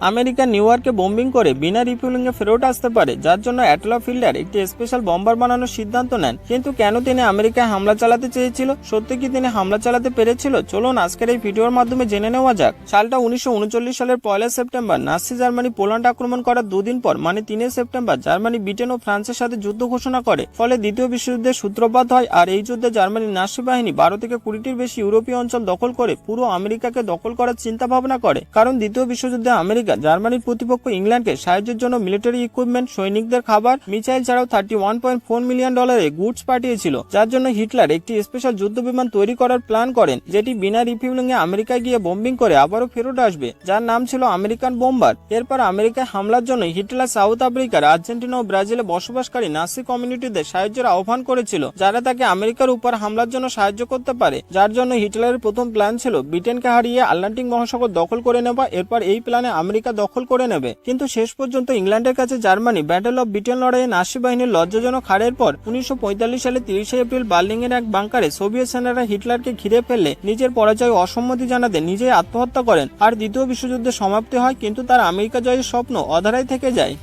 America new ইয়র্কে bombing করে বিনা refuelling এ ফেরত আসতে পারে, যার জন্য অ্যাটলা ফিল্ডার একটি স্পেশাল বম্বার বানানোর সিদ্ধান্ত নেন। কিন্তু কেন তিনি আমেরিকায় হামলা চালাতে চেয়েছিল? সত্যি কি তিনি হামলা চালাতে পেরেছিল? চলুন আজকের এই ভিডিওর মাধ্যমে জেনে নেওয়া যাক। সালটা উনিশশো উনচল্লিশ সালের পয়লা সেপ্টেম্বর, নাসি জার্মানি পোল্যান্ড আক্রমণ করার দুদিন পর মানে তিনে সেপ্টেম্বর, জার্মানি ব্রিটেন ও ফ্রান্সের সাথে যুদ্ধ ঘোষণা করে। ফলে দ্বিতীয় বিশ্বযুদ্ধের সূত্রপাত হয় আর এই যুদ্ধে জার্মানির নাসি বাহিনী বারো থেকে কুড়িটির বেশি ইউরোপীয় অঞ্চল দখল করে পুরো আমেরিকাকে দখল করার চিন্তা ভাবনা করে। কারণ দ্বিতীয় বিশ্বযুদ্ধে আমেরিকা জার্মানির প্রতিপক্ষ ইংল্যান্ডকে সাহায্যের জন্য মিলিটারি ইকুইপমেন্ট সৈনিকদের খাবার, মিসাইল ছাড়াও thirty one point four million ডলারে গুডস পাঠিয়েছিল, যার জন্য হিটলার একটি স্পেশাল যুদ্ধ বিমান তৈরি করার প্ল্যান করেন, যেটি বিনা রিফিউলিং এ আমেরিকায় গিয়ে বোম্বিং করে আবারও ফেরত আসবে, যার নাম ছিল আমেরিকান বোম্বার এরপর আমেরিকায় হামলার জন্য হিটলার সাউথ আফ্রিকার আর্জেন্টিনা ও ব্রাজিলে বসবাসকারী নাসি কমিউনিটিদের সাহায্যের আহ্বান করেছিল, যারা তাকে আমেরিকার উপর হামলার জন্য সাহায্য করতে পারে, যার জন্য হিটলারের প্রথম প্ল্যান ছিল ব্রিটেনকে হারিয়ে আটলান্টিক মহাসাগর দখল করে নেওয়া। এরপর এই প্ল্যানে আমেরিকা দখল করে নেবে। কিন্তু শেষ পর্যন্ত ইংল্যান্ডের কাছে জার্মানি ব্যাটল অফ ব্রিটেন লড়াইয়ে নাসি বাহিনীর লজ্জাজনক হারের পর উনিশশো পঁয়তাল্লিশ সালে তিরিশে এপ্রিল বার্লিং এর এক বাংকারে সোভিয়েত সেনারা হিটলারকে ঘিরে ফেললে নিজের পরাজয় অসম্মতি জানাতে নিজেই আত্মহত্যা করেন। আর দ্বিতীয় বিশ্বযুদ্ধে সমাপ্তি হয়, কিন্তু তার আমেরিকা জয়ের স্বপ্ন অধারায় থেকে যায়।